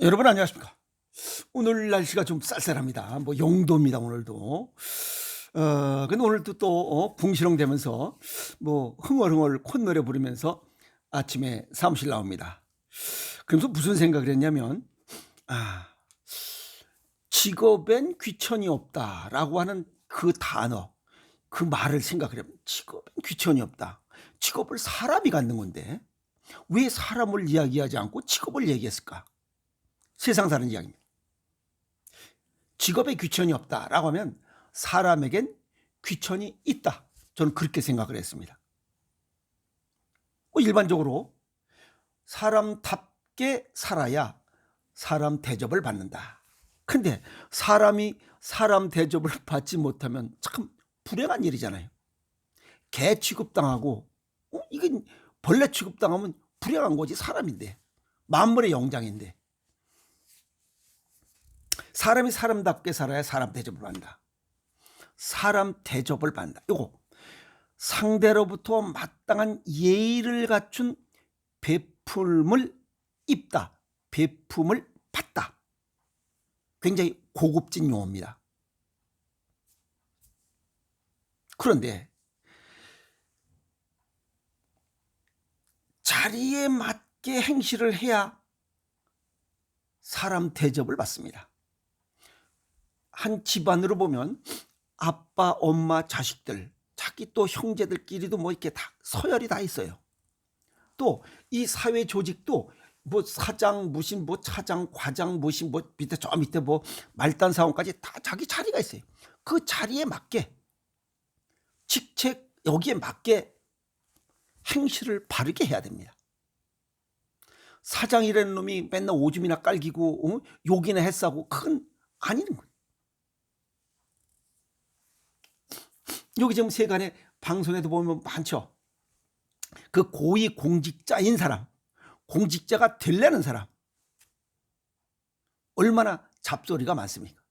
여러분 안녕하십니까? 오늘 날씨가 좀 쌀쌀합니다. 뭐 영도입니다 오늘도. 어 근데 오늘도 또 어, 궁시렁대면서 뭐 흥얼흥얼 콧노래 부르면서 아침에 사무실 나옵니다. 그러면서 무슨 생각을 했냐면 아 직업엔 귀천이 없다라고 하는 그 단어 그 말을 생각을 해보면 직업엔 귀천이 없다. 직업을 사람이 갖는 건데 왜 사람을 이야기하지 않고 직업을 얘기했을까? 세상 사는 이야기입니다. 직업에 귀천이 없다라고 하면 사람에겐 귀천이 있다. 저는 그렇게 생각을 했습니다. 뭐 일반적으로 사람답게 살아야 사람 대접을 받는다. 근데 사람이 사람 대접을 받지 못하면 참 불행한 일이잖아요. 개 취급당하고 어? 이건 벌레 취급당하면 불행한 거지 사람인데 만물의 영장인데 사람이 사람답게 살아야 사람 대접을 받는다. 사람 대접을 받는다. 이거 상대로부터 마땅한 예의를 갖춘 베풀음을 입다. 베품을 받다. 굉장히 고급진 용어입니다. 그런데 자리에 맞게 행실을 해야 사람 대접을 받습니다. 한 집안으로 보면 아빠, 엄마, 자식들, 자기 또 형제들끼리도 뭐 이렇게 다 서열이 다 있어요. 또 이 사회 조직도 뭐 사장, 무신, 뭐 차장, 과장, 무신, 뭐 밑에 저 밑에 뭐 말단 사원까지 다 자기 자리가 있어요. 그 자리에 맞게 직책 여기에 맞게 행실을 바르게 해야 됩니다. 사장이라는 놈이 맨날 오줌이나 깔기고 어? 욕이나 했사고 그건 아니는 거예요. 여기 지금 세간에 방송에도 보면 많죠. 그 고위 공직자인 사람, 공직자가 되려는 사람, 얼마나 잡소리가 많습니까?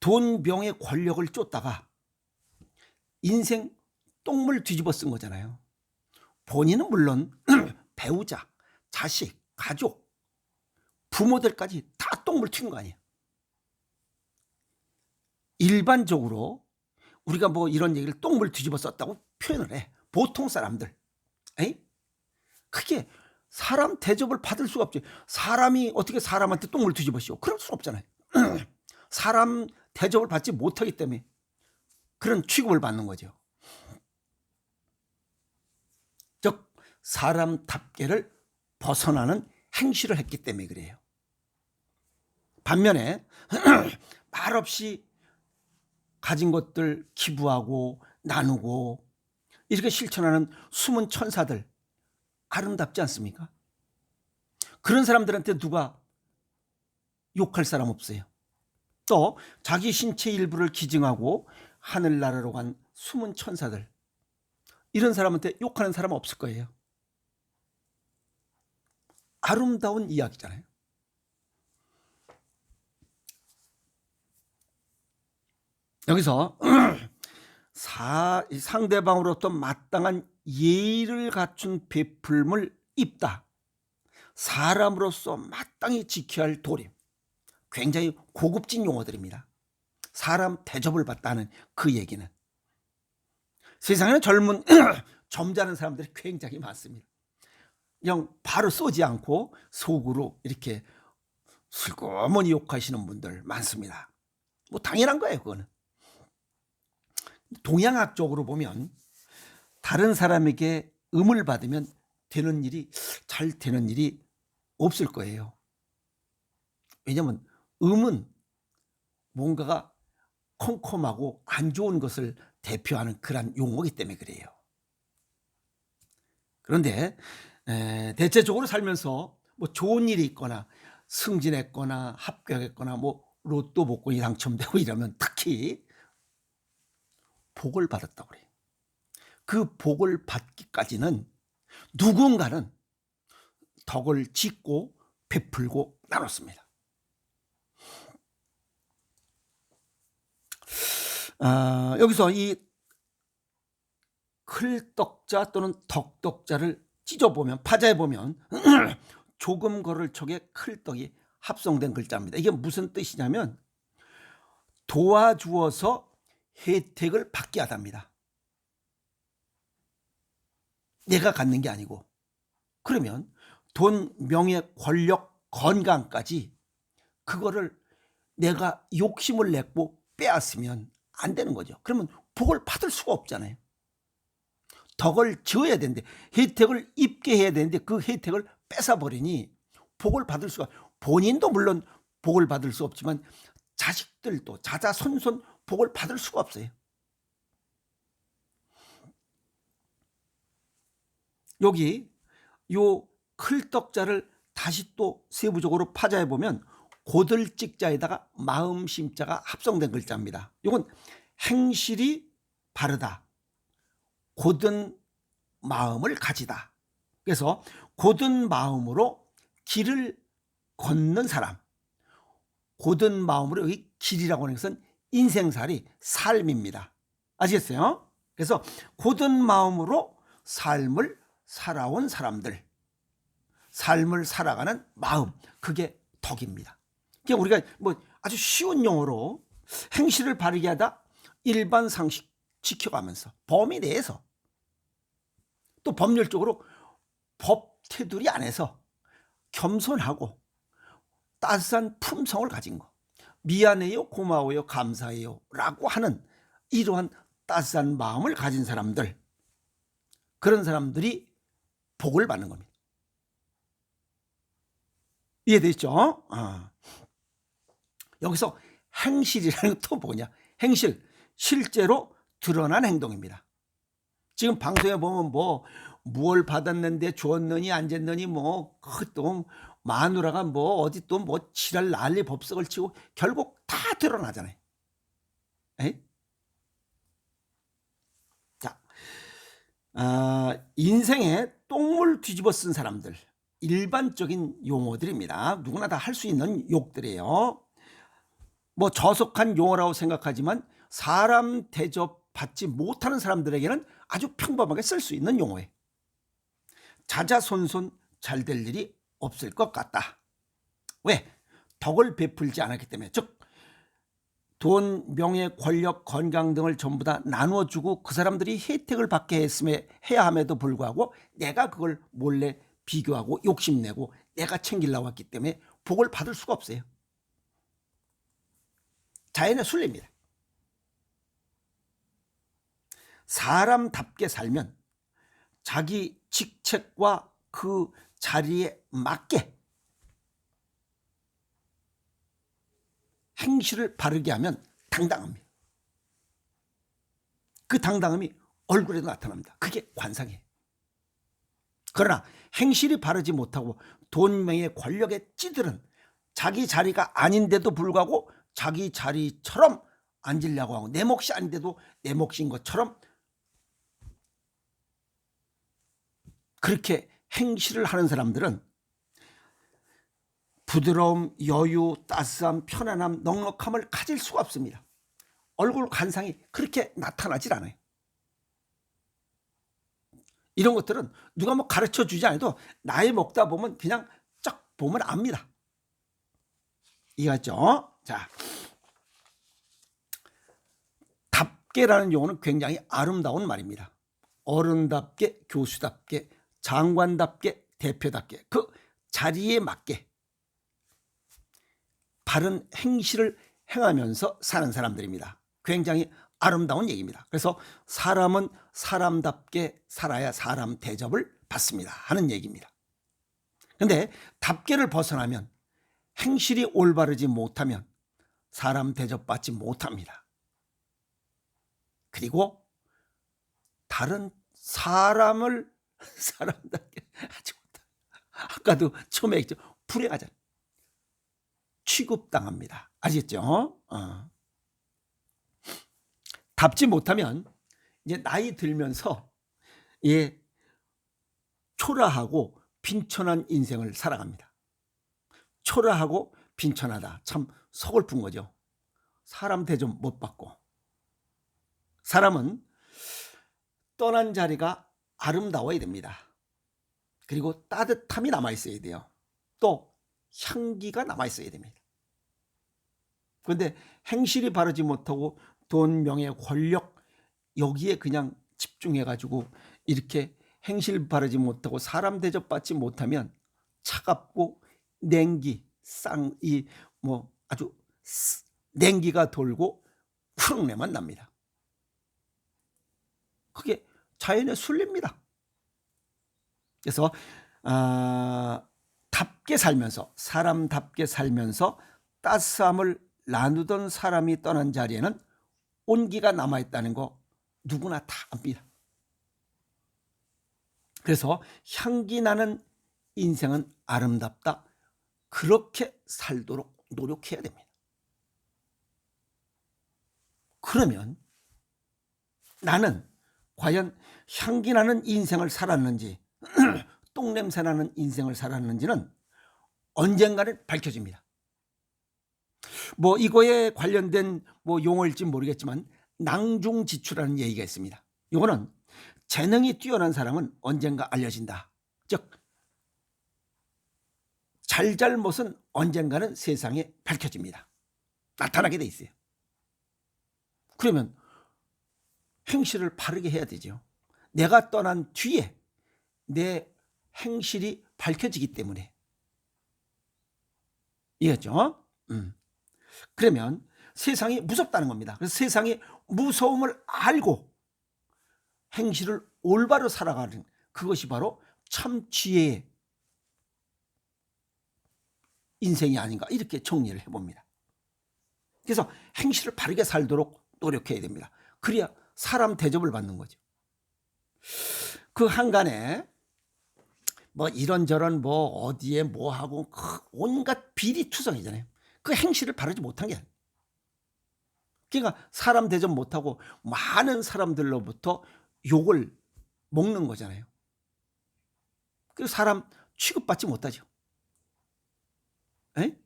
돈, 명의 권력을 쫓다가 인생 똥물 뒤집어 쓴 거잖아요. 본인은 물론 배우자, 자식, 가족, 부모들까지 다 똥물 튄 거 아니에요. 일반적으로 우리가 뭐 이런 얘기를 똥물 뒤집어 썼다고 표현을 해. 보통 사람들. 에이? 그게 사람 대접을 받을 수가 없지. 사람이 어떻게 사람한테 똥물 뒤집어 씌워? 그럴 수 없잖아요. 사람 대접을 받지 못하기 때문에 그런 취급을 받는 거죠. 즉 사람답게를 벗어나는 행실을 했기 때문에 그래요. 반면에 말없이 가진 것들 기부하고 나누고 이렇게 실천하는 숨은 천사들 아름답지 않습니까? 그런 사람들한테 누가 욕할 사람 없어요. 또 자기 신체 일부를 기증하고 하늘나라로 간 숨은 천사들 이런 사람한테 욕하는 사람 없을 거예요. 아름다운 이야기잖아요. 여기서 사, 상대방으로부터 마땅한 예의를 갖춘 베풀음을 입다. 사람으로서 마땅히 지켜야 할 도림. 굉장히 고급진 용어들입니다. 사람 대접을 받다는 그 얘기는. 세상에는 젊은, 점잖은 사람들이 굉장히 많습니다. 그냥 바로 쏘지 않고 속으로 이렇게 슬그머니 욕하시는 분들 많습니다. 뭐 당연한 거예요, 그거는. 동양학적으로 보면 다른 사람에게 음을 받으면 되는 일이 잘 되는 일이 없을 거예요. 왜냐하면 음은 뭔가가 컴컴하고 안 좋은 것을 대표하는 그런 용어기 때문에 그래요. 그런데 에, 대체적으로 살면서 뭐 좋은 일이 있거나 승진했거나 합격했거나 뭐 로또 복권이 당첨되고 이러면 특히 복을 받았다고 그래요. 그 복을 받기까지는 누군가는 덕을 짓고 베풀고 나눴습니다. 아, 여기서 이 클덕자 또는 덕덕자를 찢어보면 파자에 보면 조금 걸을 촉에 클떡이 합성된 글자입니다. 이게 무슨 뜻이냐면 도와주어서 혜택을 받게 하답니다. 내가 갖는 게 아니고 그러면 돈, 명예, 권력, 건강까지 그거를 내가 욕심을 냈고 빼앗으면 안 되는 거죠. 그러면 복을 받을 수가 없잖아요. 덕을 지어야 되는데 혜택을 입게 해야 되는데 그 혜택을 뺏어버리니 복을 받을 수가 본인도 물론 복을 받을 수 없지만 자식들도 자자손손 복을 받을 수가 없어요. 여기 요 클떡자를 다시 또 세부적으로 파자해 보면 고들찍자에다가 마음심자가 합성된 글자입니다. 이건 행실이 바르다. 고든 마음을 가지다. 그래서 고든 마음으로 길을 걷는 사람. 고든 마음으로 여기 길이라고 하는 것은 인생살이 삶입니다. 아시겠어요? 그래서 고든 마음으로 삶을 살아온 사람들. 삶을 살아가는 마음. 그게 덕입니다. 그냥 우리가 뭐 아주 쉬운 용어로 행실을 바르게 하다 일반 상식 지켜가면서 범위 내에서 또 법률적으로 법 테두리 안에서 겸손하고 따스한 품성을 가진 거 미안해요 고마워요 감사해요 라고 하는 이러한 따스한 마음을 가진 사람들 그런 사람들이 복을 받는 겁니다. 이해되죠? 어. 여기서 행실이라는 또 뭐냐? 행실, 실제로 드러난 행동입니다. 지금 방송에 보면 뭐, 무얼 받았는데 주었느니 안 줬느니 뭐, 그또 마누라가 뭐, 어디 또 뭐, 지랄 난리 법석을 치고 결국 다 드러나잖아요. 에? 자, 아, 인생에 똥물 뒤집어 쓴 사람들. 일반적인 용어들입니다. 누구나 다 할 수 있는 욕들이에요. 뭐 저속한 용어라고 생각하지만 사람 대접 받지 못하는 사람들에게는 아주 평범하게 쓸 수 있는 용어예요. 자자손손 잘 될 일이 없을 것 같다. 왜? 덕을 베풀지 않았기 때문에. 즉, 돈, 명예, 권력, 건강 등을 전부 다 나누어주고 그 사람들이 혜택을 받게 했음에 해야 함에도 불구하고 내가 그걸 몰래 비교하고 욕심내고 내가 챙기려고 했기 때문에 복을 받을 수가 없어요. 자연의 순리입니다. 사람답게 살면 자기 직책과 그 자리에 맞게 행실을 바르게 하면 당당합니다. 그 당당함이 얼굴에도 나타납니다. 그게 관상이에요. 그러나 행실이 바르지 못하고 돈명의 권력에 찌들은 자기 자리가 아닌데도 불구하고 자기 자리처럼 앉으려고 하고 내 몫이 아닌데도 내 몫인 것처럼 그렇게 행실을 하는 사람들은 부드러움, 여유, 따스함, 편안함, 넉넉함을 가질 수가 없습니다. 얼굴 관상이 그렇게 나타나질 않아요. 이런 것들은 누가 뭐 가르쳐 주지 않아도 나이 먹다 보면 그냥 쫙 보면 압니다. 이해했죠? 자. 답게라는 용어는 굉장히 아름다운 말입니다. 어른답게, 교수답게, 장관답게, 대표답게, 그 자리에 맞게 바른 행실을 행하면서 사는 사람들입니다. 굉장히 아름다운 얘기입니다. 그래서 사람은 사람답게 살아야 사람 대접을 받습니다. 하는 얘기입니다. 근데 답계를 벗어나면 행실이 올바르지 못하면 사람 대접받지 못합니다. 그리고 다른 사람을 사람답게 하지 못합니다. 아까도 처음에 했죠. 불행하잖아요. 취급당합니다. 아시겠죠? 어. 답지 못하면 이제 나이 들면서 예 초라하고 빈천한 인생을 살아갑니다. 초라하고 빈천하다. 참 서글픈 거죠. 사람 대접 못 받고. 사람은 떠난 자리가 아름다워야 됩니다. 그리고 따뜻함이 남아 있어야 돼요. 또 향기가 남아 있어야 됩니다. 그런데 행실이 바르지 못하고 돈, 명예, 권력 여기에 그냥 집중해 가지고 이렇게 행실 바르지 못하고 사람 대접받지 못하면 차갑고 냉기, 쌍 이 뭐 아주 쓰- 냉기가 돌고 푸릉내만 납니다. 그게 자연의 순리입니다. 그래서 아, 답게 살면서 사람답게 살면서 따스함을 나누던 사람이 떠난 자리에는 온기가 남아 있다는 거 누구나 다 압니다. 그래서 향기 나는 인생은 아름답다. 그렇게 살도록 노력해야 됩니다. 그러면 나는 과연 향기 나는 인생을 살았는지 똥냄새 나는 인생을 살았는지는 언젠가는 밝혀집니다. 뭐 이거에 관련된 뭐 용어일지 모르겠지만 낭중지추라는 얘기가 있습니다. 이거는 재능이 뛰어난 사람은 언젠가 알려진다. 즉 잘잘못은 언젠가는 세상에 밝혀집니다. 나타나게 돼 있어요. 그러면 행실을 바르게 해야 되죠. 내가 떠난 뒤에 내 행실이 밝혀지기 때문에. 이해했죠? 음. 그러면 세상이 무섭다는 겁니다. 그래서 세상의 무서움을 알고 행실을 올바로 살아가는 그것이 바로 참 지혜의 인생이 아닌가 이렇게 정리를 해봅니다. 그래서 행실을 바르게 살도록 노력해야 됩니다. 그래야 사람 대접을 받는 거죠. 그 한간에 뭐 이런저런 뭐 어디에 뭐 하고 그 온갖 비리 투성이잖아요. 그 행실을 바르지 못한 게. 아니에요. 그러니까 사람 대접 못하고 많은 사람들로부터 욕을 먹는 거잖아요. 그 사람 취급받지 못하죠. 에?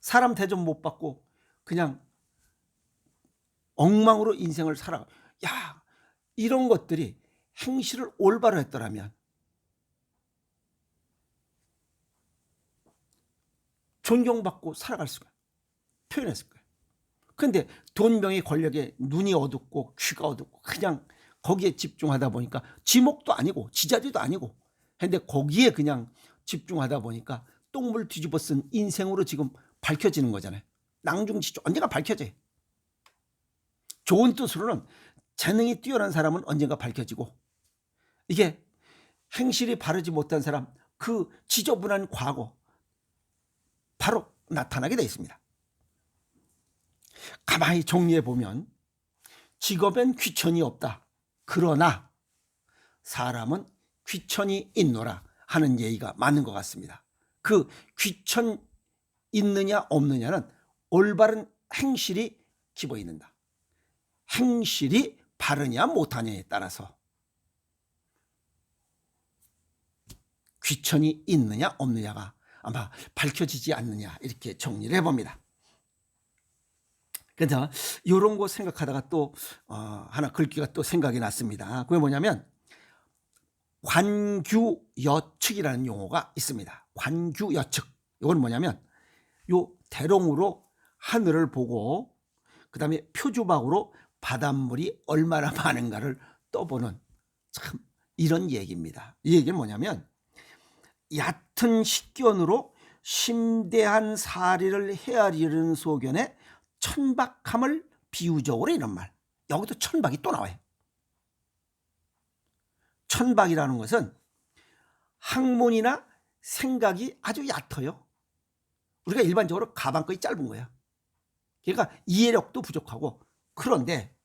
사람 대접 못 받고 그냥 엉망으로 인생을 살아. 야, 이런 것들이 행실을 올바로 했더라면 존경받고 살아갈 수가 표현했을 거예요. 근데 돈, 명예, 권력에 눈이 어둡고 귀가 어둡고 그냥 거기에 집중하다 보니까 지목도 아니고 지자리도 아니고 근데 거기에 그냥 집중하다 보니까 똥물 뒤집어 쓴 인생으로 지금 밝혀지는 거잖아요. 낭중지주 언젠가 밝혀져요. 좋은 뜻으로는 재능이 뛰어난 사람은 언젠가 밝혀지고 이게 행실이 바르지 못한 사람 그 지저분한 과거 바로 나타나게 돼 있습니다. 가만히 정리해 보면 직업엔 귀천이 없다. 그러나 사람은 귀천이 있노라 하는 얘기가 맞는 것 같습니다. 그 귀천 있느냐 없느냐는 올바른 행실이 기보 있는다. 행실이 바르냐 못하냐에 따라서 귀천이 있느냐 없느냐가 아마 밝혀지지 않느냐 이렇게 정리를 해봅니다. 그래서 이런 거 생각하다가 또 어, 하나 글귀가 또 생각이 났습니다. 그게 뭐냐면 관규여측이라는 용어가 있습니다. 관규여측. 이건 뭐냐면 요 대롱으로 하늘을 보고 그다음에 표주박으로 바닷물이 얼마나 많은가를 떠보는 참 이런 얘기입니다. 이 얘기는 뭐냐면 얕은 식견으로 심대한 사리를 헤아리는 소견에 천박함을 비유적으로 이런 말. 여기도 천박이 또 나와요. 천박이라는 것은 학문이나 생각이 아주 얕아요. 우리가 일반적으로 가방거이 짧은 거야. 그러니까 이해력도 부족하고 그런데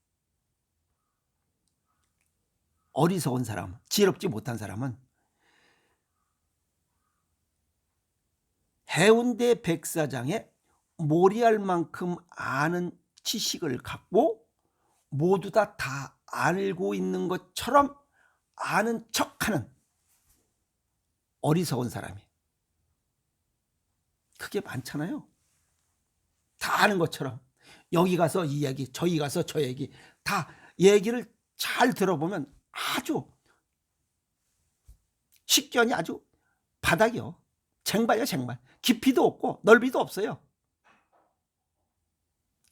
어리석은 사람, 지혜롭지 못한 사람은 해운대 백사장에 몰이할 만큼 아는 지식을 갖고 모두 다다 알고 있는 것처럼 아는 척하는 어리석은 사람이 그게 많잖아요. 다 아는 것처럼 여기 가서 이 얘기, 저기 가서 저 얘기 다 얘기를 잘 들어보면 아주 식견이 아주 바닥이요. 쟁반이야 쟁반. 깊이도 없고 넓이도 없어요.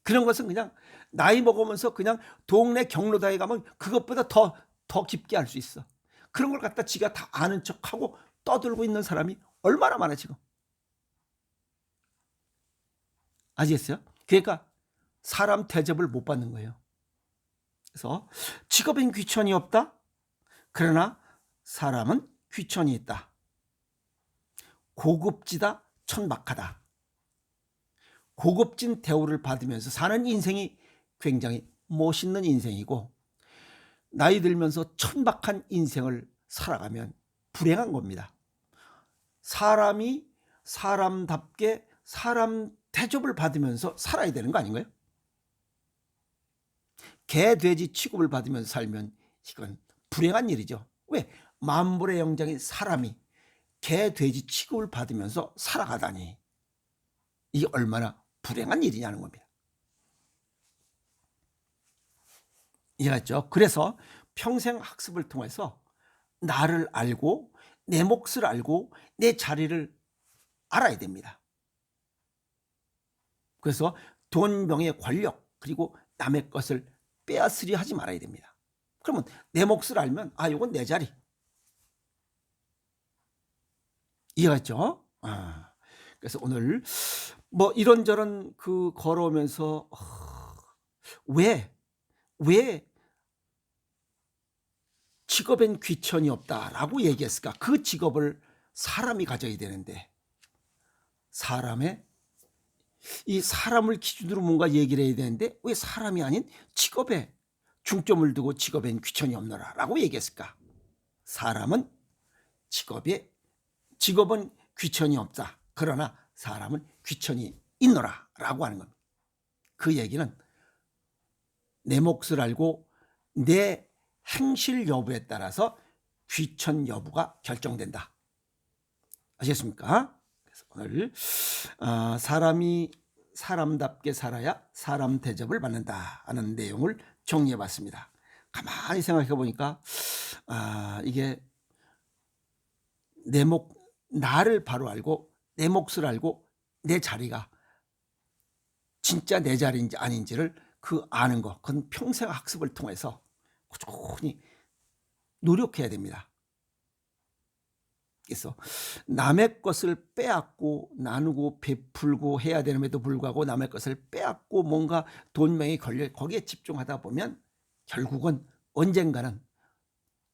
그런 것은 그냥 나이 먹으면서 그냥 동네 경로당에 가면 그것보다 더, 더 깊게 알 수 있어. 그런 걸 갖다 지가 다 아는 척하고 떠들고 있는 사람이 얼마나 많아 지금. 아시겠어요? 그러니까 사람 대접을 못 받는 거예요. 그래서 직업엔 귀천이 없다. 그러나 사람은 귀천이 있다. 고급지다, 천박하다. 고급진 대우를 받으면서 사는 인생이 굉장히 멋있는 인생이고 나이 들면서 천박한 인생을 살아가면 불행한 겁니다. 사람이 사람답게 사람 대접을 받으면서 살아야 되는 거 아닌가요? 개, 돼지 취급을 받으면서 살면 이건 불행한 일이죠. 왜? 만물의 영장인 사람이 개, 돼지 취급을 받으면서 살아가다니 이게 얼마나 불행한 일이냐는 겁니다. 이해했죠? 그래서 평생 학습을 통해서 나를 알고 내 몫을 알고 내 자리를 알아야 됩니다. 그래서 돈, 명예, 권력 그리고 남의 것을 빼앗으려 하지 말아야 됩니다. 그러면 내 몫을 알면 아 이건 내 자리. 이해갔죠? 아, 그래서 오늘 뭐 이런저런 그 걸어오면서 왜왜 직업엔 귀천이 없다라고 얘기했을까? 그 직업을 사람이 가져야 되는데 사람의 이 사람을 기준으로 뭔가 얘기를 해야 되는데 왜 사람이 아닌 직업에 중점을 두고 직업엔 귀천이 없노라라고 얘기했을까? 사람은 직업에 직업은 귀천이 없다. 그러나 사람은 귀천이 있노라라고 하는 겁니다. 그 얘기는 내 몫을 알고 내 행실 여부에 따라서 귀천 여부가 결정된다. 아시겠습니까? 그래서 오늘 어, 사람이 사람답게 살아야 사람 대접을 받는다 하는 내용을 정리해 봤습니다. 가만히 생각해 보니까 아, 이게 내 목, 나를 바로 알고 내 몫을 알고 내 자리가 진짜 내 자리인지 아닌지를 그 아는 것, 그건 평생 학습을 통해서 꾸준히 노력해야 됩니다. 그래서 남의 것을 빼앗고 나누고 베풀고 해야 되는데도 불구하고 남의 것을 빼앗고 뭔가 돈명이 걸려 거기에 집중하다 보면 결국은 언젠가는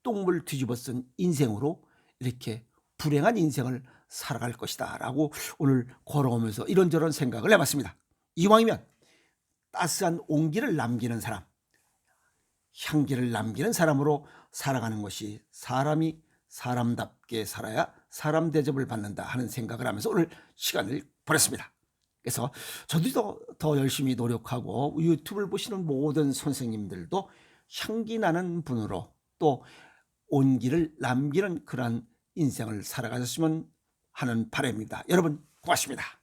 똥물 뒤집어 쓴 인생으로 이렇게 불행한 인생을 살아갈 것이다 라고 오늘 걸어오면서 이런저런 생각을 해봤습니다. 이왕이면 따스한 온기를 남기는 사람, 향기를 남기는 사람으로 살아가는 것이 사람이 사람답게 살아야 사람 대접을 받는다 하는 생각을 하면서 오늘 시간을 보냈습니다. 그래서 저도 더, 더 열심히 노력하고 유튜브를 보시는 모든 선생님들도 향기 나는 분으로 또 온기를 남기는 그러한 인생을 살아가셨으면 하는 바람입니다. 여러분 고맙습니다.